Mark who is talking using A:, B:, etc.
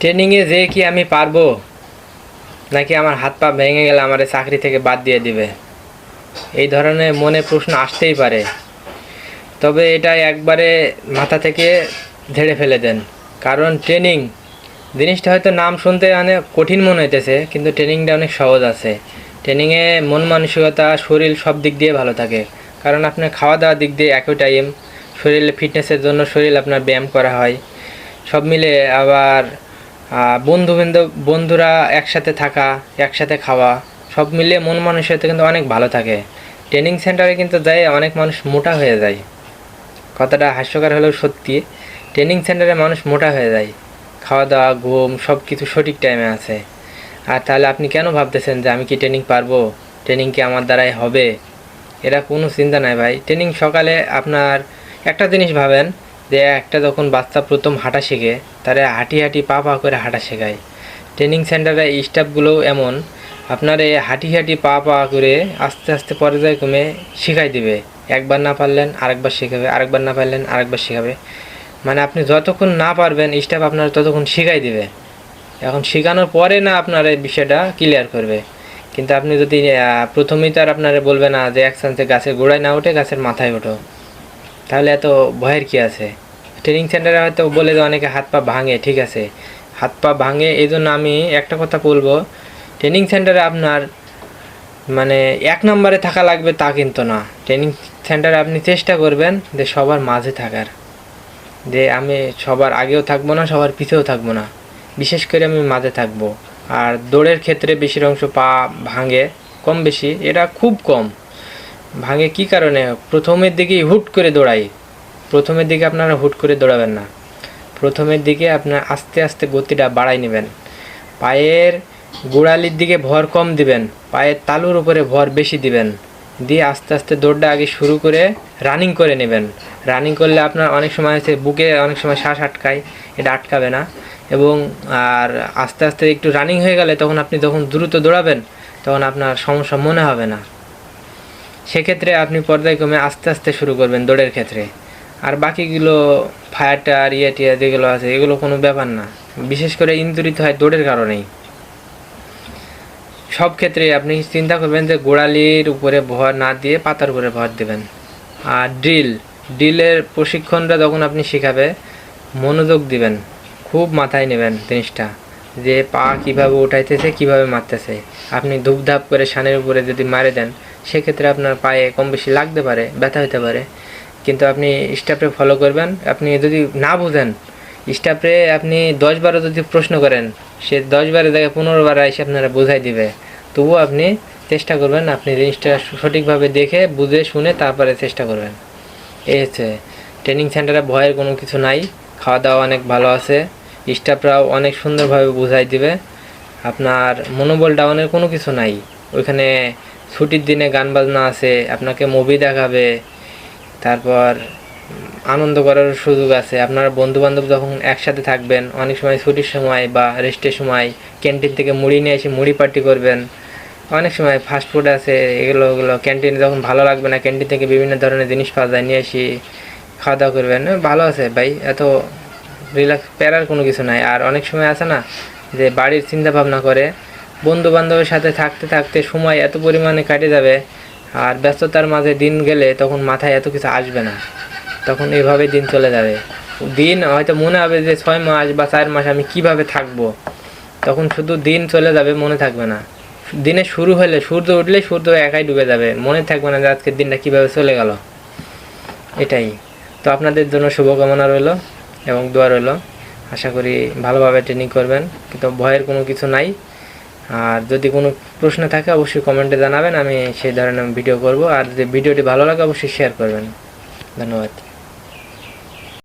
A: ট্রেনিংয়ে যে কি আমি পারব? নাকি আমার হাত পা ভেঙে গেলে আমার চাকরি থেকে বাদ দিয়ে দিবে? এই ধরনের মনে প্রশ্ন আসতেই পারে। তবে এটা একবারে মাথা থেকে ঝেড়ে ফেলে দেন। কারণ ট্রেনিং, জিনিসটা হয়তো নাম শুনতে অনেক কঠিন মনে হইতেছে, কিন্তু ট্রেনিংটা অনেক সহজ আছে। ট্রেনিংয়ে মন মানসিকতা, শরীর সব দিক দিয়ে ভালো থাকে। কারণ আপনার খাওয়া দাওয়ার দিক দিয়ে একই টাইম শরীরে ফিটনেসের জন্য শরীর আপনার ব্যায়াম করা হয়। সব মিলে আবার বন্ধু বান্ধব বন্ধুরা একসাথে থাকা, একসাথে খাওয়া, সব মিলিয়ে মন মানসিকতা কিন্তু অনেক ভালো থাকে। ট্রেনিং সেন্টারে কিন্তু যায়, অনেক মানুষ মোটা হয়ে যায়। কথাটা হাস্যকর হলেও সত্যি ট্রেনিং সেন্টারে মানুষ মোটা হয়ে যায়। খাওয়া দাওয়া ঘুম সব কিছু সঠিক টাইমে আছে। আর তাহলে আপনি কেন ভাবতেছেন যে আমি কি ট্রেনিং পারব? ট্রেনিং কি আমার দ্বারাই হবে? এরা কোনো চিন্তা নাই ভাই। ট্রেনিং সকালে আপনার একটা জিনিস ভাবেন যে একটা যখন বাচ্চা প্রথম হাঁটা শেখে, তারা হাঁটি হাঁটি পা পা করে হাঁটা শেখায়। ট্রেনিং সেন্টারে স্টাফগুলোও এমন, আপনার এই হাঁটি হাঁটি পা পা করে আস্তে আস্তে পর্যায়ক্রমে শিখাই দিবে। একবার না পারলেন, আরেকবার শেখাবে, আরেকবার না পারলেন, আরেকবার শেখাবে। মানে আপনি যতক্ষণ না পারবেন স্টাফ আপনার ততক্ষণ শিখাই দেবে। এখন শেখানোর পরে না আপনার এই বিষয়টা ক্লিয়ার করবে। কিন্তু আপনি যদি প্রথমেই তো আর আপনারা বলবে না যে এক গাছের গোড়ায় না ওঠে গাছের মাথায় ওঠো। তাহলে এত ভয়ের কি আছে? ট্রেনিং সেন্টারে হয়তো বলে যে অনেকে হাত পা ভাঙে, ঠিক আছে। হাত পা ভাঙে এই জন্য আমি একটা কথা বলব। ট্রেনিং সেন্টারে আপনার মানে এক নম্বরে থাকা লাগবে তা কিন্তু না। ট্রেনিং সেন্টারে আপনি চেষ্টা করবেন যে সবার মাঝে থাকার। যে আমি সবার আগেও থাকব না, সবার পিছেও থাকব না। বিশেষ করে আমি মাঝে থাকব। আর দৌড়ের ক্ষেত্রে বেশির অংশ পা ভাঙে, কম বেশি, এটা খুব কম। ভাঙে কি কারণে? প্রথমের দিকেই হুট করে দৌড়াই। প্রথমের দিকে আপনারা হুট করে দৌড়াবেন না। প্রথমের দিকে আপনার আস্তে আস্তে গতিটা বাড়াই নেবেন। পায়ের গোড়ালির দিকে ভর কম দিবেন। পায়ের তালুর উপরে ভর বেশি দিবেন। দিয়ে আস্তে আস্তে দৌড়টা আগে শুরু করে রানিং করে নেবেন। রানিং করলে আপনার অনেক সময় আছে বুকে অনেক সময় শ্বাস আটকায়, এটা আটকাবে না। এবং আর আস্তে আস্তে একটু রানিং হয়ে গেলে তখন আপনি যখন দ্রুত দৌড়াবেন, তখন আপনার সমস্যা মনে হবে না। সেক্ষেত্রে আপনি পর্যায়ক্রমে আস্তে আস্তে শুরু করবেন দৌড়ের ক্ষেত্রে। আর বাকিগুলো ফায়ার টায়ার ইয়ে টিয়া যেগুলো আছে, এগুলো কোনো ব্যাপার না। বিশেষ করে ইঞ্জুরি তো হয় দৌড়ের কারণেই। সব ক্ষেত্রে আপনি চিন্তা করবেন যে গোড়ালির উপরে ভর না দিয়ে পাতার উপরে ভর দেবেন। আর ড্রিল, ড্রিলের প্রশিক্ষণটা যখন আপনি শেখাবে, মনোযোগ দিবেন, খুব মাথায় নেবেন জিনিসটা। যে পা কীভাবে উঠাইতেছে, কীভাবে মারতেছে। আপনি ধূপধাপ করে সানের উপরে যদি মারে দেন সেক্ষেত্রে আপনার পায়ে কম বেশি লাগতে পারে, ব্যথা হতে পারে। কিন্তু আপনি স্টাফে ফলো করবেন। আপনি যদি না বুঝেন স্টাফে আপনি দশ বারো যদি প্রশ্ন করেন, সে দশ বারের জায়গায় পনেরো বার এসে আপনারা বোঝাই দিবে। তবুও আপনি চেষ্টা করবেন আপনি জিনিসটা সঠিকভাবে দেখে, বুঝে, শুনে তারপরে চেষ্টা করবেন। এই হচ্ছে। ট্রেনিং সেন্টারে ভয়ের কোনো কিছু নাই। খাওয়া দাওয়া অনেক ভালো আছে। স্টাফরাও অনেক সুন্দরভাবে বুঝাই দিবে। আপনার মনোবল ডাউনের কোনো কিছু নাই। ওইখানে ছুটির দিনে গান বাজনা আছে, আপনাকে মুভি দেখাবে, তারপর আনন্দ করার সুযোগ আছে। আপনার বন্ধু বান্ধব যখন একসাথে থাকবেন, অনেক সময় ছুটির সময় বা রেস্টের সময় ক্যান্টিন থেকে মুড়ি নিয়ে এসে মুড়ি পার্টি করবেন। অনেক সময় ফাস্ট ফুড আছে, এগুলো ওগুলো ক্যান্টিনে যখন ভালো লাগবে না ক্যান্টিন থেকে বিভিন্ন ধরনের জিনিস পাওয়া যায়, নিয়ে এসে খাওয়া দাওয়া করবেন। ভালো আছে ভাই, এত রিল্যাক্স প্যারার কোনো কিছু নাই। আর অনেক সময় আছে না, যে বাড়ির চিন্তা ভাবনা করে বন্ধু বান্ধবের সাথে থাকতে থাকতে সময় এত পরিমাণে কাটে যাবে আর ব্যস্ততার মাঝে দিন গেলে তখন মাথায় এত কিছু আসবে না। তখন এইভাবে দিন চলে যাবে। দিন হয়তো মনে হবে যে ছয় মাস বা চার মাস আমি কীভাবে থাকব। তখন শুধু দিন চলে যাবে মনে থাকবে না। দিনে শুরু হলে, সূর্য উঠলে সূর্য একাই ডুবে যাবে। মনে থাকবে না যে আজকের দিনটা কীভাবে চলে গেল। এটাই। তো আপনাদের জন্য শুভকামনা রইল এবং দোয়া রইল। আশা করি ভালোভাবে ট্রেনিং করবেন। কিন্তু ভয়ের কোনো কিছু নাই। আর যদি কোনো প্রশ্ন থাকে, অবশ্যই কমেন্টে জানাবেন, আমি সেই ধরনের ভিডিও করব। আর যদি ভিডিওটি ভালো লাগে, অবশ্যই শেয়ার করবেন। ধন্যবাদ।